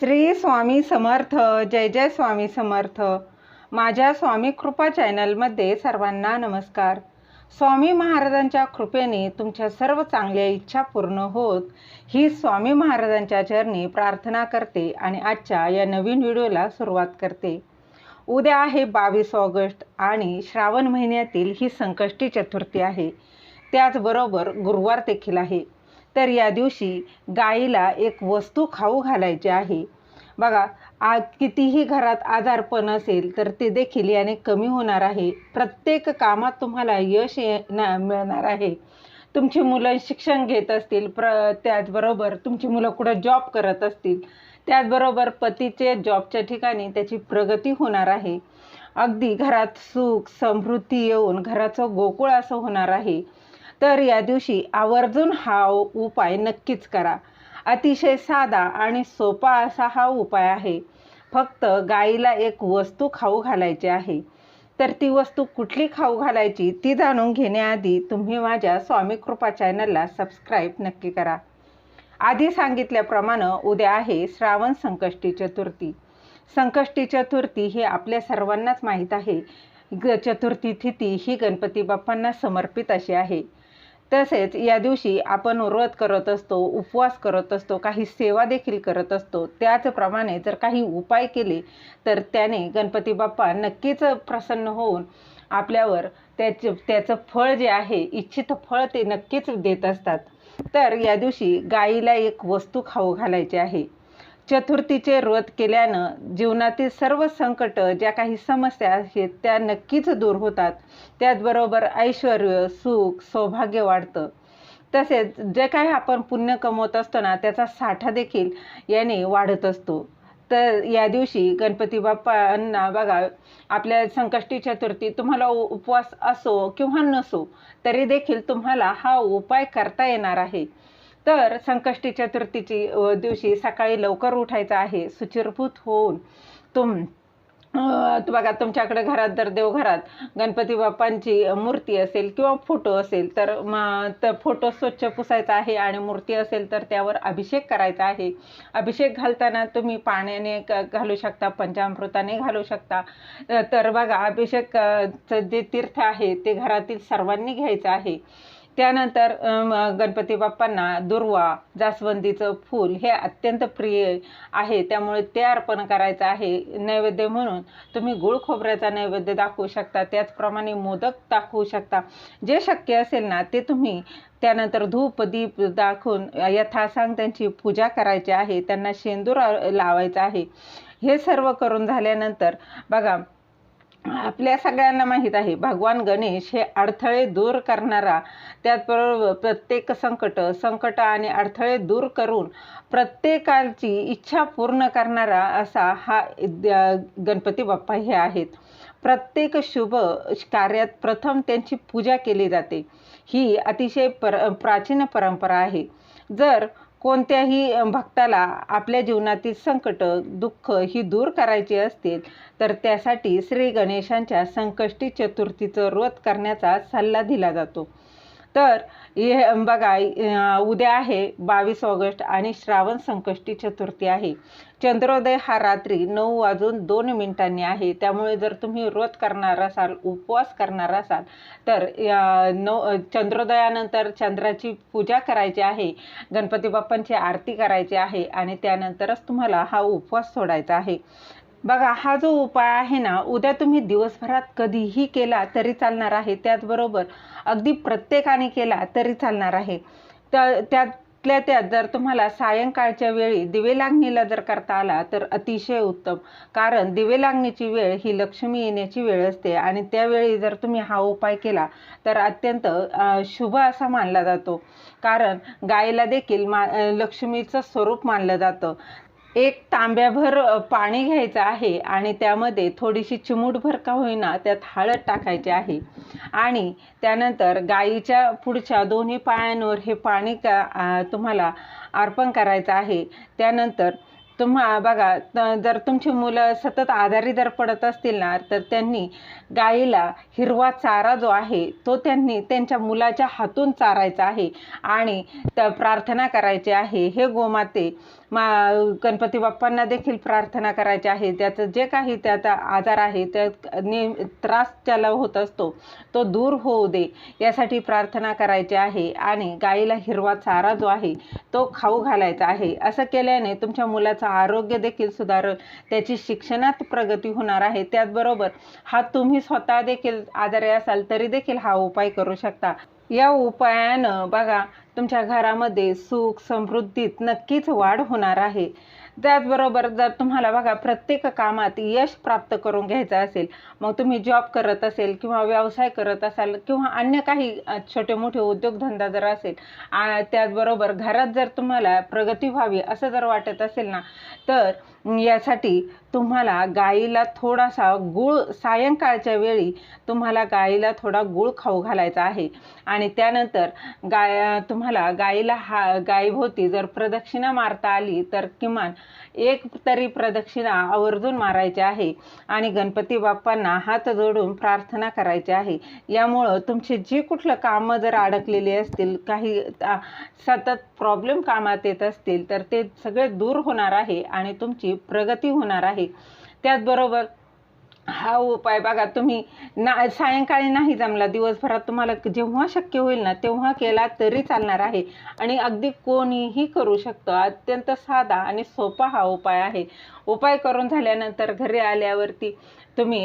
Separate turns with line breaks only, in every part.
श्री स्वामी समर्थ जय जय स्वामी समर्थ. माझ्या स्वामी कृपा चॅनलमध्ये सर्वांना नमस्कार. स्वामी महाराजांच्या कृपेने तुमच्या सर्व चांगल्या इच्छा पूर्ण होत ही स्वामी महाराजांच्या चरणी प्रार्थना करते आणि आजच्या या नवीन व्हिडिओला सुरुवात करते. उद्या आहे बावीस ऑगस्ट आणि श्रावण महिन्यातील ही संकष्टी चतुर्थी आहे. त्याचबरोबर गुरुवार देखील आहे. तर या दिवशी गाईला एक वस्तू खाऊ घालायची आहे. बघा आ कितीही घरात आजारपण असेल तर ते देखील याने कमी होणार आहे. प्रत्येक कामात तुम्हाला यश येणार मिळणार आहे. तुमची मुलं शिक्षण घेत असतील प्र त्याचबरोबर तुमची मुलं कुठं जॉब करत असतील त्याचबरोबर पतीचे जॉबच्या ठिकाणी त्याची प्रगती होणार आहे. अगदी घरात सुख समृद्धी येऊन घराचं गोकुळ असं होणार आहे. तर या दिवशी आवर्जून हा उपाय नक्कीच करा. अतिशय साधा आणि सोपा असा हा उपाय आहे. फक्त गाईला एक वस्तू खाऊ घालायची आहे. तर ती वस्तू कुठली खाऊ घालायची ती जाणून घेण्याआधी तुम्ही माझ्या स्वामी कृपा चॅनलला सबस्क्राईब नक्की करा. आधी सांगितल्याप्रमाणे उद्या आहे श्रावण संकष्टी चतुर्थी. संकष्टी चतुर्थी हे आपल्या सर्वांनाच माहीत आहे. ग चतुर्थी तिथी ही गणपती बाप्पांना समर्पित अशी आहे. तसेच या दिवशी आपण व्रत करत असतो उपवास करत असतो काही सेवा देखील करत असतो. त्याचप्रमाणे जर काही उपाय केले तर त्याने गणपती बाप्पा नक्कीच प्रसन्न होऊन आपल्यावर त्याचे त्याचं फळ जे आहे इच्छित फळ ते नक्कीच देत असतात. तर या दिवशी गाईला एक वस्तू खाऊ घालायची आहे. चतुर्थीचे व्रत केल्यानं जीवनातील सर्व संकट ज्या काही समस्या आहेत त्या नक्कीच दूर होतात. त्याचबरोबर ऐश्वर सुख सौभाग्य वाढतं. तसेच जे काही आपण पुण्य कमवत असतो ना त्याचा साठा देखील याने वाढत असतो. तर या दिवशी गणपती बाप्पांना बघा आपल्या संकष्टी चतुर्थी तुम्हाला उपवास असो किंवा नसो तरी देखील तुम्हाला हा उपाय करता येणार आहे. तर संकष्टी चतुर्थीची दिवशी सकाळी लवकर उठायचं आहे सुचिरभूत होऊन तुम बघा तुमच्याकडे घरात जर देवघरात गणपती बाप्पांची मूर्ती असेल किंवा फोटो असेल तर मग तर फोटो स्वच्छ पुसायचा आहे आणि मूर्ती असेल तर त्यावर अभिषेक करायचा आहे. अभिषेक घालताना तुम्ही पाण्याने घालू शकता पंचामृताने घालू शकता. तर बघा अभिषेकचं जे तीर्थ आहे ते घरातील सर्वांनी घ्यायचं आहे. त्यानंतर गणपती बाप्पांना दुर्वा जास्वंदीचं फूल हे अत्यंत प्रिय आहे. त्यामुळे ते अर्पण करायचं आहे नैवेद्य म्हणून. तुम्ही गुळ खोबऱ्याचा नैवेद्य दाखवू शकता. त्याचप्रमाणे मोदक दाखवू शकता. जे शक्य असेल ना ते तुम्ही त्यानंतर धूप दीप दाखवून यथासांग त्यांची पूजा करायची आहे. त्यांना शेंदूर लावायचा आहे. हे सर्व करून झाल्यानंतर बघा आपल्या सगळ्यांना माहीत आहे भगवान गणेश हे अडथळे दूर करणारा त्याचबरोबर प्रत्येक संकट संकट आणि अडथळे दूर करून प्रत्येकाची इच्छा पूर्ण करणारा असा हा गणपती बाप्पा हे आहेत. प्रत्येक शुभ कार्यात प्रथम त्यांची पूजा केली जाते. ही अतिशय पर प्राचीन परंपरा आहे. जर कोणत्याही भक्ताला आपल्या जीवनातील संकट दुःख ही दूर करायची असतील तर त्यासाठी श्री गणेशांच्या संकष्टी चतुर्थीचं व्रत करण्याचा सल्ला दिला जातो. तर हे बघा उद्या आहे बावीस ऑगस्ट आणि श्रावण संकष्टी चतुर्थी आहे. चंद्रोदय हा रात्री नऊ वाजून दोन मिनिटांनी आहे. त्यामुळे जर तुम्ही व्रत करणार असाल उपवास करणार असाल तर नऊ चंद्रोदयानंतर चंद्राची पूजा करायची आहे. गणपती बाप्पांची आरती करायची आहे आणि त्यानंतरच तुम्हाला हा उपवास सोडायचा आहे. बघा हा जो उपाय आहे ना उद्या तुम्ही दिवसभरात कधीही केला तरी चालणार आहे. त्याचबरोबर अगदी प्रत्येकाने केला तरी चालणार आहे. त्या त्यातल्या त्यात जर तुम्हाला सायंकाळच्या वेळी दिवे लागणीला जर करता आला तर अतिशय उत्तम. कारण दिवे लागणीची वेळ ही लक्ष्मी येण्याची वेळ असते आणि त्यावेळी जर तुम्ही हा उपाय केला तर अत्यंत शुभ असा मानला जातो. कारण गायला देखील मा लक्ष्मीचं स्वरूप मानलं जातं. एक तांब्याभर पाणी घ्यायचं आहे आणि त्यामध्ये थोडीशी चिमूटभर का होईना त्यात हळद टाकायची आहे. आणि त्यानंतर गाईच्या पुढच्या दोन्ही पायांवर हे पाणी का तुम्हाला अर्पण करायचं आहे. त्यानंतर तुम्हा बघा जर तुमची मुलं सतत आजारी जर पडत असतील ना तर त्यांनी गाईला हिरवा चारा जो आहे तो त्यांनी त्यांच्या मुलाच्या हातून चारायचा आहे आणि प्रार्थना करायची आहे. हे गोमाते मा गणपती बाप्पांना देखील प्रार्थना करायची आहे. त्याचं जे काही त्याचा आजार आहे त्या ने त्रास त्याला होत असतो तो दूर होऊ दे यासाठी प्रार्थना करायची आहे. आणि गाईला हिरवा चारा जो आहे तो खाऊ घालायचा आहे. असं केल्याने तुमच्या मुलाचं आरोग्य देखील सुधारेल. त्याची शिक्षणात प्रगती होणार आहे. त्याचबरोबर हा तुम्ही स्वतः देखील आजारी असाल तरी देखील हा उपाय करू शकता. या उपायानं बघा तुमच्या घरामध्ये सुख समृद्धीत नक्कीच वाढ होणार आहे. त्याचबरोबर जर तुम्हाला बघा प्रत्येक कामात यश प्राप्त करून घ्यायचं असेल मग तुम्ही जॉब करत असेल किंवा व्यवसाय करत असाल किंवा अन्य काही छोटे मोठे उद्योगधंदा जर असेल त्याचबरोबर घरात जर तुम्हाला प्रगती व्हावी असं जर वाटत असेल ना तर यासाठी तुम्हाला गाईला थोडासा गूळ सायंकाळच्या वेळी तुम्हाला गाईला थोडा गूळ खाऊ घालायचा आहे. आणि त्यानंतर गाय तुम्हाला गाईला हा गायीभोवती जर प्रदक्षिणा मारता आली तर किमान एक तरी प्रदक्षिणा आवर्जून मारायची आहे आणि गणपती बाप्पांना हात जोडून प्रार्थना करायची आहे. यामुळं तुमचे जे कुठलं कामं जर अडकलेली असतील काही सतत प्रॉब्लेम कामात येत असतील तर ते सगळे दूर होणार आहे आणि तुमची प्रगती होणार आहे. त्याचबरोबर हा उपाय बघा तुम्ही ना सायंकाळी नाही जमला दिवसभरात तुम्हाला जेव्हा शक्य होईल ना तेव्हा केला तरी चालणार आहे. आणि अगदी कोणीही करू शकतो. अत्यंत साधा आणि सोपा हा उपाय आहे. उपाय करून झाल्यानंतर घरी आल्यावरती तुम्ही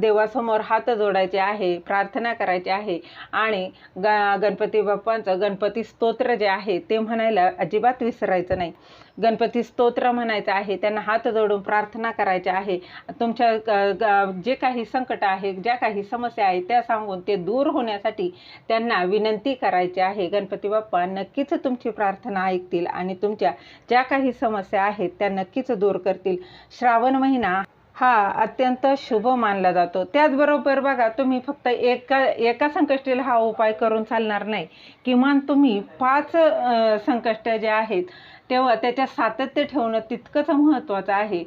देवासमोर हात जोडायचे आहे प्रार्थना करायची आहे. आणि ग गणपती बाप्पांचं गणपती स्तोत्र जे आहे ते म्हणायला अजिबात विसरायचं नाही. गणपती स्तोत्र म्हणायचं आहे त्यांना हात जोडून प्रार्थना करायची आहे. तुमच्या ग- जे काही संकट आहे ज्या काही समस्या आहेत त्या सांगून ते दूर होण्यासाठी त्यांना विनंती करायची आहे. गणपती बाप्पा नक्कीच तुमची प्रार्थना ऐकतील आणि तुमच्या ज्या काही समस्या आहेत त्या नक्कीच दूर करतील. श्रावण महिना हा अत्यंत शुभ मानला जातो. त्याचबरोबर बघा तुम्ही फक्त एका एका संकष्टीला हा उपाय करून चालणार नाही. किमान तुम्ही पाच संकष्ट जे आहेत तेव्हा त्याच्यात सातत्य ठेवणं तितकंच महत्त्वाचं आहे.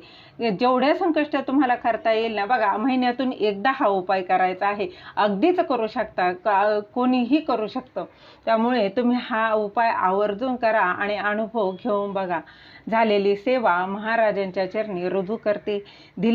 जेवढ्या संकष्ट तुम्हाला करता येईल ना बघा महिन्यातून एकदा हा उपाय करायचा आहे. अगदीच करू शकता का कोणीही करू शकतं. त्यामुळे तुम्ही हा उपाय आवर्जून करा आणि अनुभव घेऊन बघा. झालेली सेवा महाराजांच्या चरणी रुजू करते.